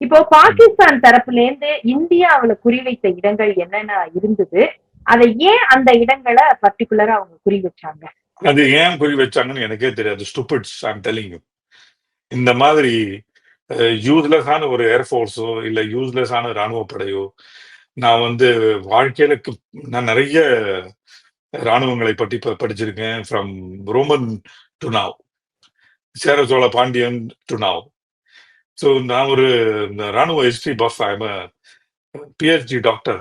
இப்போ பாகிஸ்தான் தரப்புல இருந்து இந்தியாவுல குறிவைத்த இடங்கள் என்னென்ன இருந்தது? அதை ஏன் அந்த இடங்களை பர்டிகுலரா அவங்க குறி வச்சாங்க? அது ஏன் குறி வச்சாங்கன்னு எனக்கே தெரியாது. ஸ்டூபிட்ஸ் ஐம் டெலிங் இந்த மாதிரி யூஸ்லெஸ்ஸான ஒரு ஏர்ஃபோர்ஸோ இல்ல யூஸ்லெஸ்ஸான ராணுவ படையோ நான் வந்து வாழ்க்கையில நான் நிறைய ராணுவங்களை பற்றி ப- படிச்சிருக்கேன். From Roman to now Chera Chola Pandiyan to now so நான் ஒரு இந்த ராணுவ history buff I'm PhD doctor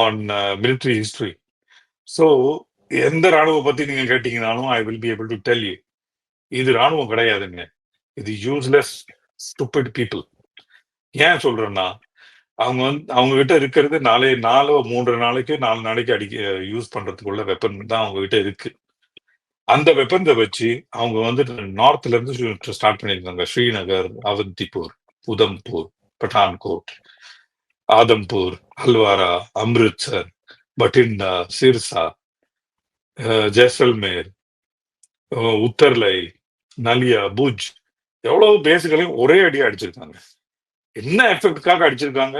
on military history so எந்த ராணுவ பற்றி நீங்கள் கேட்டீங்கனாலும் I will be able to tell you இது ராணுவம் கிடையாதுங்க. இது யூஸ்லெஸ் ஸ்டூபிட் பீப்புள் ஏன் சொல்கிறேன்னா அவங்க வந்து அவங்க கிட்ட இருக்கிறது நாலே நாலோ மூன்று நாளைக்கு நாலு நாளைக்கு அடிக்க யூஸ் பண்ணுறதுக்குள்ள வெப்பன் தான் அவங்க கிட்ட இருக்கு. அந்த வெப்பன்ஸை வச்சு அவங்க வந்துட்டு நார்த்ல இருந்து ஸ்டார்ட் பண்ணியிருந்தாங்க ஸ்ரீநகர் அவந்திப்பூர் உதம்பூர் பட்டான்கோட் ஆதம்பூர் அல்வாரா அம்ரித்சர் பட்டிண்டா சிர்சா ஜெய்சல்மேர் உத்தர்லை நலியா புஜ் எவ்வளவு பேஸுகளையும் ஒரே அடியா அடிச்சிருக்காங்க. என்ன எஃபெக்டுக்காக அடிச்சிருக்காங்க?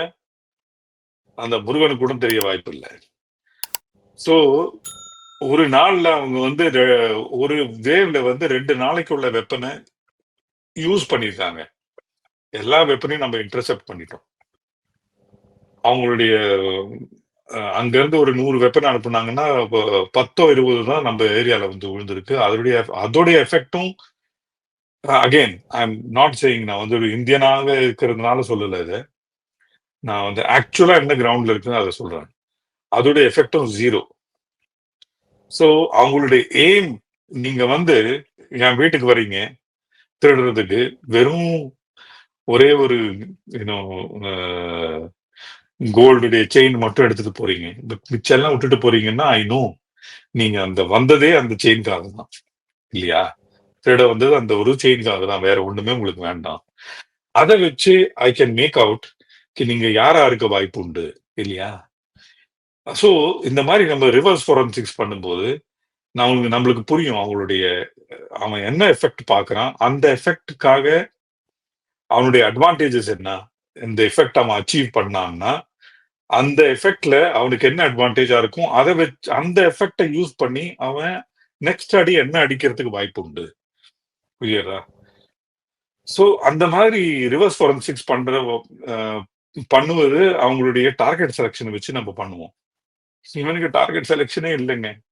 அந்த முருகனுக்கு கூட தெரிய வாய்ப்பு இல்லை ஸோ ஒரு நாள்ல அவங்க வந்து ரெ- ஒரு வேவ்ல வந்து ரெண்டு நாளைக்கு உள்ள வெப்பனை யூஸ் பண்ணியிருக்காங்க எல்லா வெப்பனையும் நம்ம இன்டர்செப்ட் பண்ணிட்டோம். அவங்களுடைய அஹ், அங்க இருந்து ஒரு நூறு வெப்பன் அனுப்புனாங்கன்னா பத்தோ இருபது தான் நம்ம ஏரியால வந்து விழுந்திருக்கு. அதோடைய அதோடைய எஃபெக்டும் again I am not saying நான் வந்து ஒரு இந்தியனாக இருக்கிறதுனால சொல்லல இதை. நான் வந்து ஆக்சுவலா என்ன கிரவுண்ட்ல இருக்குன்னு அதை சொல்றேன். அதோடைய எஃபெக்டும் ஜீரோ ஸோ அவங்களுடைய எய்ம் நீங்க வந்து என் வீட்டுக்கு வர்றீங்க திருடுறதுக்கு வெறும் ஒரே ஒரு கோல்டுடைய செயின் மட்டும் எடுத்துட்டு போறீங்க. மிச்ச- மிச்செல்லாம் விட்டுட்டு போறீங்கன்னா ஐ நோ நீங்க அந்த வந்ததே அந்த செயின்காக தான். இல்லையா? திருட வந்தது அந்த ஒரு செயின்காக தான். வேற ஒண்ணுமே உங்களுக்கு வேண்டாம். அதை வச்சு ஐ கேன் மேக் அவுட் நீங்க யாரா இருக்க வாய்ப்பு உண்டு? இல்லையா? சோ இந்த மாதிரி நம்ம ரிவர்ஸ் ஃபோரன்சிக்ஸ் பண்ணும்போது நான் நம்மளுக்கு புரியும் அவங்களுடைய அவன் என்ன எஃபெக்ட் பார்க்குறான் அந்த எஃபெக்டுக்காக அவனுடைய அட்வான்டேஜஸ் என்ன இந்த எஃபெக்ட் அவன் அச்சீவ் பண்ணான்னா அந்த எஃபெக்ட்ல அவனுக்கு என்ன அட்வான்டேஜா இருக்கும் அதை வச்சு அந்த எஃபெக்டை யூஸ் பண்ணி அவன் நெக்ஸ்ட் அடி என்ன அடிக்கிறதுக்கு வாய்ப்பு உண்டு. புரியுதா சோ அந்த மாதிரி ரிவர்ஸ் ஃபோரன்சிக்ஸ் பண்ற பண்ணுவது அவங்களுடைய டார்கெட் செலெக்ஷனை வச்சு நம்ம பண்ணுவோம். இவனுக்கு டார்கெட் செலெக்ஷனே இல்லைங்க.